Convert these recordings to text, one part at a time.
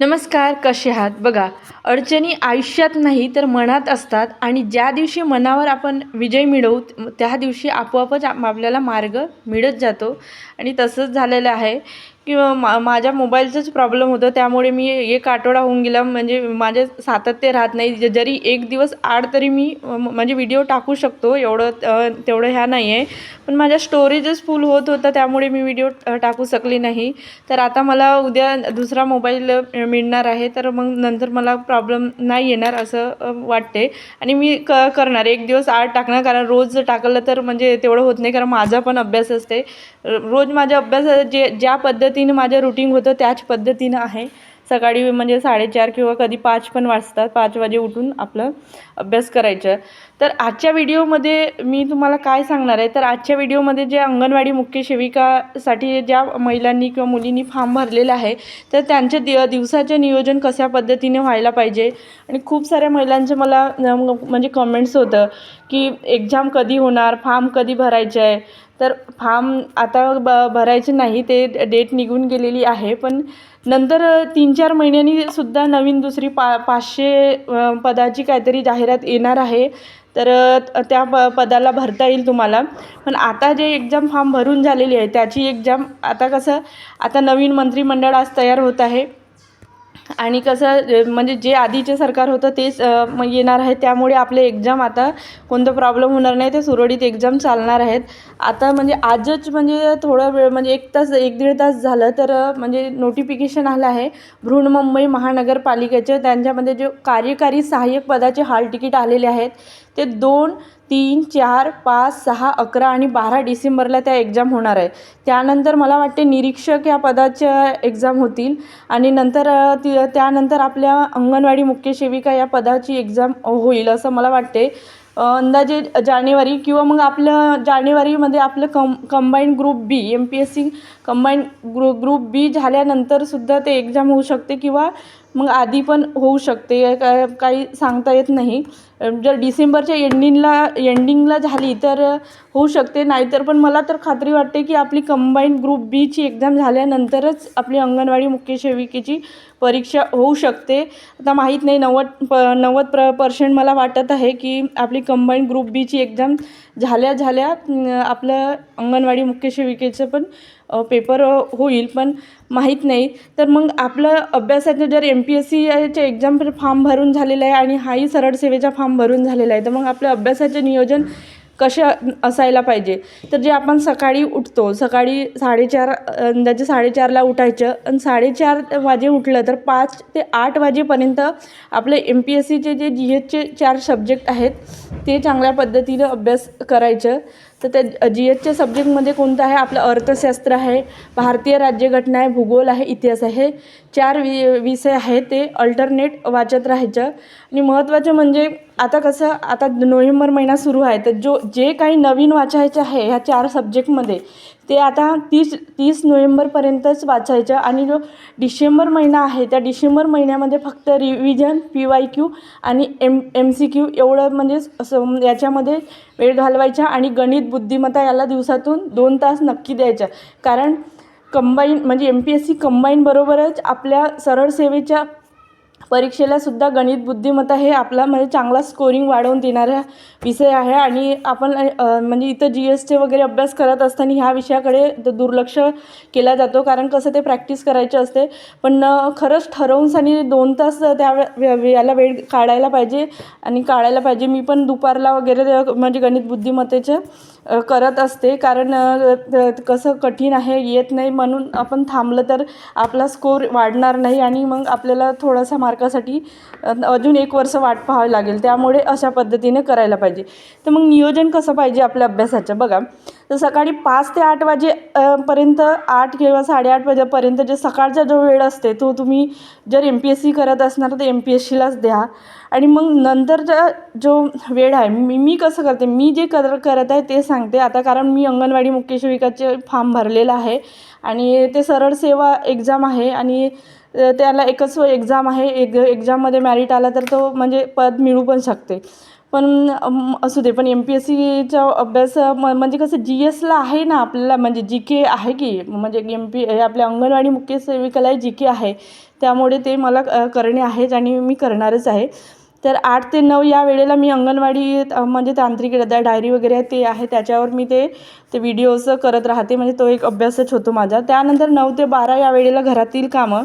नमस्कार कसे आहात? बघा अडचणी आयुष्यात नाही तर मनात असतात आणि ज्या दिवशी मनावर आपण विजय मिळवू त्या दिवशी आपोआपच आपल्याला मार्ग मिळत जातो आणि तसंच झालेलं आहे. किंवा मा माझ्या मोबाईलचंच प्रॉब्लेम होतं. त्यामुळे मी एक आठवडा होऊन गेला. म्हणजे माझे सातत्य राहत नाही. ज- जरी एक दिवस आड तरी मी म्हणजे व्हिडिओ टाकू शकतो. एवढं तेवढं ह्या नाही आहे पण माझ्या स्टोरेजच फुल होत होतं. त्यामुळे मी व्हिडिओ टाकू शकली नाही. तर आता मला उद्या दुसरा मोबाईल मिळणार आहे. तर मग नंतर मला प्रॉब्लेम नाही येणार असं वाटते. आणि मी क करणार. एक दिवस आड टाकणार. कारण रोज टाकलं तर म्हणजे तेवढं होत नाही. कारण माझा पण अभ्यास असते. रोज माझ्या अभ्यास जे ज्या पद्धतीनं माझं रुटीन होतं त्याच पद्धतीनं आहे. सकाळी म्हणजे साडेचार किंवा कधी पाच पण वाजतात पाच वाजे उठून आपलं अभ्यास करायचं. तर आजच्या व्हिडिओमध्ये मी तुम्हाला काय सांगणार आहे? तर आजच्या व्हिडिओमध्ये जे अंगणवाडी मुख्य सेविकासाठी ज्या महिलांनी किंवा मुलींनी फॉर्म भरलेला आहे तर त्यांचे दि दिवसाचे नियोजन कशा पद्धतीने व्हायला पाहिजे? आणि खूप साऱ्या महिलांचं मला म्हणजे कमेंट्स होतं की एक्झाम कधी होणार फॉर्म कधी भरायचं आहे? तर फॉर्म आता ब भरायचे नाही ते डेट निघून गेलेली आहे. पण नंतर तीन चार महिन्यांनी सुद्धा नवीन दुसरी पा पाचशे पदाची काहीतरी जाहिरात येणार आहे. तर त्या प पदाला भरता येईल तुम्हाला. पण आता जे एक्झाम फॉर्म भरून झालेली आहे त्याची एक्झाम आता कसं आता नवीन मंत्रिमंडळ आज तयार होत आहे. आणि कसं म्हणजे जे आधीचे सरकार होतं तेच मग येणार आहे. त्यामुळे आपले एक्झाम आता कोणतं प्रॉब्लेम होणार नाही ते सुरळीत एक्झाम चालणार आहेत. आता म्हणजे आजच म्हणजे थोडा वेळ म्हणजे एक तास एक दीड तास झालं तर म्हणजे नोटिफिकेशन आलं आहे. बृहन्मुंबई महानगरपालिकेचे त्यांच्यामध्ये जे कार्यकारी सहाय्यक पदाचे हाल तिकीट आलेले आहेत. ते दोन तीन चार पाच सहा अकरा आणि बारा डिसेंबरला त्या एक्झाम होणार आहे. त्यानंतर मला वाटते निरीक्षक या पदाच्या एक्झाम होतील आणि नंतर ती त्यानंतर आपल्या अंगणवाडी मुख्य सेविका या पदाची एक्झाम होईल असं मला वाटते. अंदाजे जानेवारी किंवा मग आपलं जानेवारीमध्ये आपलं कम combined group B M P S C combined ग्रु ग्रुप बी झाल्यानंतरसुद्धा ते एक्झाम होऊ शकते किंवा मग आधी पण होऊ शकते. का काही सांगता येत नाही. जर डिसेंबरच्या एंडिंगला एंडिंगला झाली तर होऊ शकते. नाहीतर पण मला तर खात्री वाटते की आपली कंबाईंड ग्रुप बीची एक्झाम झाल्यानंतरच आपली अंगणवाडी मुख्य सेविकेची परीक्षा होऊ शकते. आता माहीत नाही नव्वद प नव्वद प्र पर्सेंट मला वाटत आहे की आपली कंबाईंड ग्रुप बीची एक्झाम झाल्या झाल्या आपलं अंगणवाडी मुख्य सेविकेचं पण पेपर होईल पण माहीत नाही. तर मग आपलं अभ्यासाचं जर एम पी एस सीचे एक्झाम फॉर्म भरून झालेला आहे आणि हाही सरळ सेवेचा फॉर्म भरून झालेला आहे तर मग आपल्या अभ्यासाचे नियोजन कसे असायला पाहिजे? तर जे आपण सकाळी उठतो सकाळी साडेचार अंदाजे साडेचारला उठायचं आणि साडेचार वाजे उठलं तर पाच ते आठ वाजेपर्यंत आपले एम पी एस सीचे जे जी एचचे चार सब्जेक्ट आहेत ते चांगल्या पद्धतीनं अभ्यास करायचं. तर त्या जी एचच्या सब्जेक्टमध्ये कोणतं आहे? आपलं अर्थशास्त्र आहे भारतीय राज्यघटना आहे भूगोल आहे इतिहास आहे. चार वि विषय आहे ते अल्टरनेट वाचत राहायचं. आणि महत्त्वाचं म्हणजे आता कसं आता नोव्हेंबर महिना सुरू आहे तर जो जे काही नवीन वाचायचं आहे ह्या चार सब्जेक्टमध्ये ते आता तीस तीस नोव्हेंबरपर्यंतच वाचायचं. आणि जो डिसेंबर महिना आहे त्या डिसेंबर महिन्यामध्ये फक्त रिव्हिजन पी वाय क्यू आणि एम एम सी क्यू एवढं म्हणजे असं याच्यामध्ये वेळ घालवायचा आणि गणित बुद्धिमत्ता याला दिवसातून दोन तास नक्की द्यायच्या कारण कंबाईन म्हणजे एम पी एस सी कंबाईनबरोबरच आपल्या सरळ सेवेच्या परीक्षेला सुद्धा गणित बुद्धिमत्ता हे आपला म्हणजे चांगला स्कोरिंग वाढवून देणारा विषय आहे. आणि आपण म्हणजे इथं जी एसचे वगैरे अभ्यास करत असताना ह्या विषयाकडे दुर्लक्ष केला जातो. कारण कसं ते प्रॅक्टिस करायचे असते. पण खरंच ठरवून आणि दोन तास त्या वे- याला वेळ काढायला पाहिजे. आणि काढायला पाहिजे. मी पण दुपारला वगैरे ते म्हणजे गणित बुद्धिमत्तेचं करत असते. कारण कसं कठीण आहे येत नाही म्हणून आपण थांबलं तर आपला स्कोर वाढणार नाही आणि मग आपल्याला थोडासा मार्कासाठी अजून एक वर्ष वाट पाहावी लागेल. त्यामुळे अशा पद्धतीने करायला पाहिजे. तर मग नियोजन कसं पाहिजे आपल्या अभ्यासाचं? बघा तर सकाळी पाच ते आठ वाजे पर्यंत आठ किंवा साडेआठ वाजेपर्यंत जे सकाळचा जो वेळ असते तो तुम्ही जर एम पी एस सी करत असणार तर एम पी एस सीलाच द्या. आणि मग नंतरचा जो वेळ आहे मी मी कसं करते मी जे कर करत आहे ते सांगते. आता कारण मी अंगणवाडी मुख्य सेविकाचे फॉर्म भरलेलं आहे आणि ते सरळ सेवा एक्झाम आहे आणि त्याला एकच एक्झाम आहे. एक एक्झाममध्ये मॅरिट आला तर तो म्हणजे पद मिळू पण शकते. पण असू दे पण एम पी एस सीचा अभ्यास म म्हणजे कसं जी एसला आहे ना आपल्याला म्हणजे जी के आहे की म्हणजे एम पी आपल्या अंगणवाडी मुख्य सेविकाला जी के आहे. त्यामुळे ते मला करणे आहेच आणि मी करणारच आहे. तर आठ ते नऊ या वेळेला मी अंगणवाडी म्हणजे तांत्रिक डायरी वगैरे आहे ते आहे त्याच्यावर मी ते ते व्हिडिओज करत राहते. म्हणजे तो एक अभ्यासच होतो माझा. त्यानंतर नऊ ते बारा या वेळेला घरातील कामं.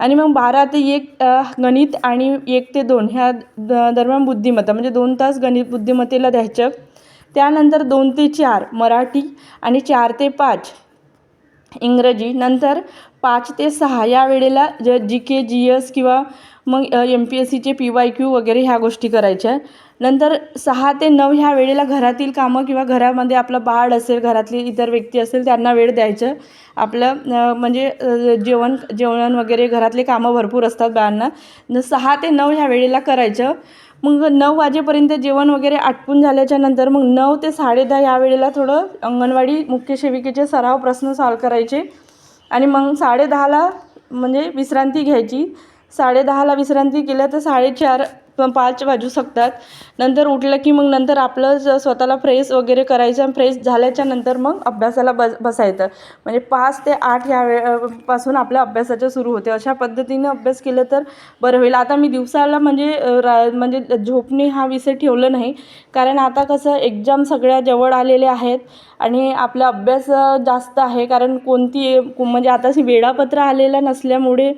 आणि मग बारा ते एक गणित आणि एक ते दोन ह्या द दरम्यान बुद्धिमत्ता म्हणजे दोन तास गणित बुद्धिमत्तेला द्यायचं. त्यानंतर दोन ते चार मराठी आणि चार ते पाच इंग्रजी. नंतर पाच ते सहा या वेळेला ज जी के जी एस किंवा मग एम पी एस सीचे पी वाय क्यू वगैरे ह्या गोष्टी करायच्या नंतर सहा ते नऊ ह्या वेळेला घरातील कामं किंवा घरामध्ये आपलं बाळ असेल घरातली इतर व्यक्ती असेल त्यांना वेळ द्यायचं. आपलं म्हणजे जेवण जेवण वगैरे घरातले कामं भरपूर असतात बाळांना. सहा ते नऊ ह्या वेळेला करायचं. मग नऊ वाजेपर्यंत जेवण वगैरे आटपून झाल्याच्यानंतर मग नऊ ते साडेदहा या वेळेला थोडं अंगणवाडी मुख्य सेविकेचे सराव प्रश्न सॉल्व करायचे. आणि मग साडेदहाला म्हणजे विश्रांती घ्यायची. साडेदहाला विश्रांती केल्या तर साडेचार प- पाच वाजू शकतात. नंतर उठलं की मग नंतर आपलं ज- स्वतःला फ्रेश वगैरे करायचं आणि फ्रेश झाल्याच्यानंतर मग अभ्यासाला बस बसायचं. म्हणजे पाच ते आठ या वेळपासून आपल्या अभ्यासाचं सुरू होते. अशा पद्धतीनं अभ्यास केलं तर बरं होईल. आता मी दिवसाला म्हणजे रा म्हणजे झोपणे हा विषय ठेवलं नाही. कारण आता कसं एक्झाम सगळ्या जवळ आलेल्या आहेत आणि आपला अभ्यास जास्त आहे. कारण कोणती म्हणजे आता वेळापत्र आलेलं नसल्यामुळे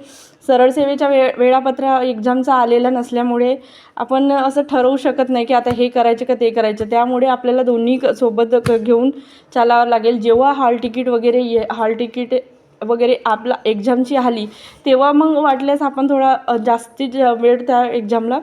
सरळ सेवेच्या वे वेळापत्र एक्झामचा आलेला नसल्यामुळे आपण असं ठरवू शकत नाही की आता हे करायचं का ते करायचं. त्यामुळे आपल्याला दोन्ही क- सोबत क- घेऊन चालावं लागेल. जेव्हा हॉल तिकीट वगैरे ये हॉल तिकीट वगैरे आपला एक्झामची आली तेव्हा मग वाटल्यास आपण थोडा जास्तीत वेळ त्या एक्झामला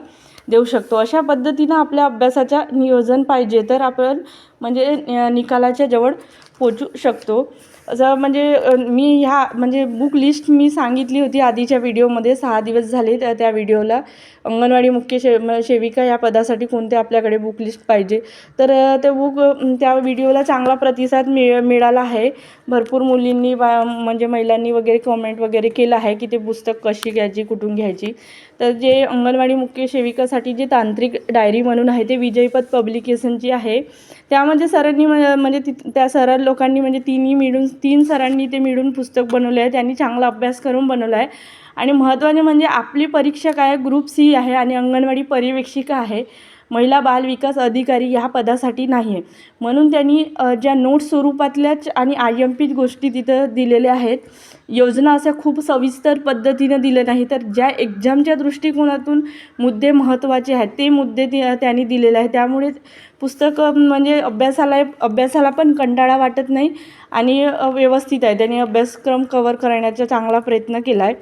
देऊ शकतो. अशा पद्धतीनं आपल्या अभ्यासाच्या नियोजन पाहिजे तर आपण म्हणजे निकालाच्या जवळ पोचू शकतो. असं म्हणजे मी ह्या म्हणजे बुक लिस्ट मी सांगितली होती आधीच्या व्हिडिओमध्ये सहा दिवस झाले त्या त्या व्हिडिओला अंगणवाडी मुख्य शे म- सेविका या पदासाठी कोणते आपल्याकडे बुक लिस्ट पाहिजे? तर ते बुक त्या व्हिडिओला चांगला प्रतिसाद मिळ मिळाला आहे. भरपूर मुलींनी बा म्हणजे महिलांनी वगैरे कमेंट वगैरे केलं आहे की ते पुस्तक कशी घ्यायची कुठून घ्यायची. तर जे अंगणवाडी मुख्य सेविकासाठी जे तांत्रिक डायरी म्हणून आहे ते विजयपद पब्लिकेशनची आहे. त्यामध्ये सरांनी म्हणजे ति त्या सर लोकांनी म्हणजे तिन्ही मिळून तीन सरांनी ते मिळून पुस्तक बनवले आहे. त्यांनी चांगला अभ्यास करून बनवला आहे. आणि महत्त्वाचे म्हणजे आपली परीक्षा काय? ग्रुप सी आहे आणि अंगणवाडी पर्यवेक्षिका आहे. महिला बाल विकास अधिकारी ह्या पदासाठी नाही आहे म्हणून त्यांनी ज्या नोट स्वरूपातल्याच आणि आय एम पी गोष्टी तिथं दिलेल्या आहेत योजना अशा खूप सविस्तर पद्धतीनं दिल्या नाही तर ज्या एक्झामच्या दृष्टिकोनातून मुद्दे महत्त्वाचे आहेत ते मुद्दे ते त्यांनी दिलेले आहे त्यामुळे पुस्तक म्हणजे अभ्यासाला अभ्यासाला पण कंटाळा वाटत नाही आणि व्यवस्थित आहे. त्यांनी अभ्यासक्रम कवर करण्याचा चांगला प्रयत्न केला आहे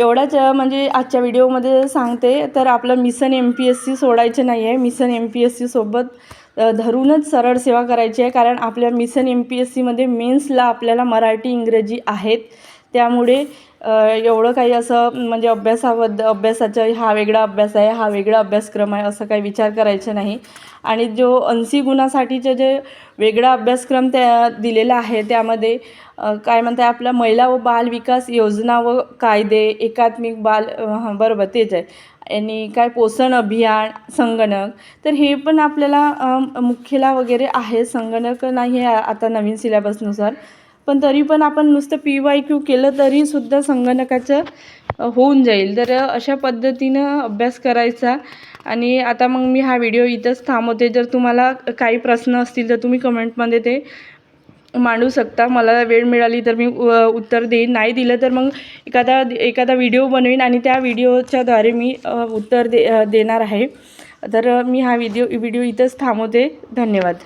एवढाच म्हणजे आजच्या व्हिडिओमध्ये सांगते तर आपलं mission M P S C सोडायचं नाही आहे मिसन एम पी एस सीसोबत धरूनच सरळ सेवा करायची आहे कारण आपल्या मिसन एम पी एस सीमध्ये मेन्सला आपल्याला मराठी इंग्रजी आहेत. त्यामुळे एवढं काही असं म्हणजे अभ्यासाबद्दल अभ्यासाचा हा वेगळा अभ्यास आहे हा वेगळा अभ्यासक्रम आहे असं काही विचार करायचे नाही. आणि जो ऐंशी गुणासाठीचे जे वेगळा अभ्यासक्रम त्या दिलेला आहे त्यामध्ये काय म्हणताय आपला महिला व बाल विकास योजना व कायदे एकात्मिक बाल हां बरोबर तेच आहे. आणि काय पोषण अभियान संगणक तर हे पण आपल्याला मुख्यला वगैरे आहे. संगणक नाही आहे आता नवीन सिलेबसनुसार पण तरी पण आपण नुसतं पी वाय क्यू केलं तरीसुद्धा संगणकाचं होऊन जाईल. तर अशा पद्धतीनं अभ्यास करायचा. आणि आता मग मी हा व्हिडिओ इथंच थांबवते. जर तुम्हाला काही प्रश्न असतील तर तुम्ही कमेंटमध्ये ते मांडू शकता. मला वेळ मिळाली तर मी उ- उत्तर देईन. नाही दिलं तर मग एखादा एखादा व्हिडिओ बनवीन आणि त्या व्हिडिओच्याद्वारे मी उत्तर दे देणार आहे. तर मी हा व्हिडिओ व्हिडिओ इथंच थांबवते. धन्यवाद.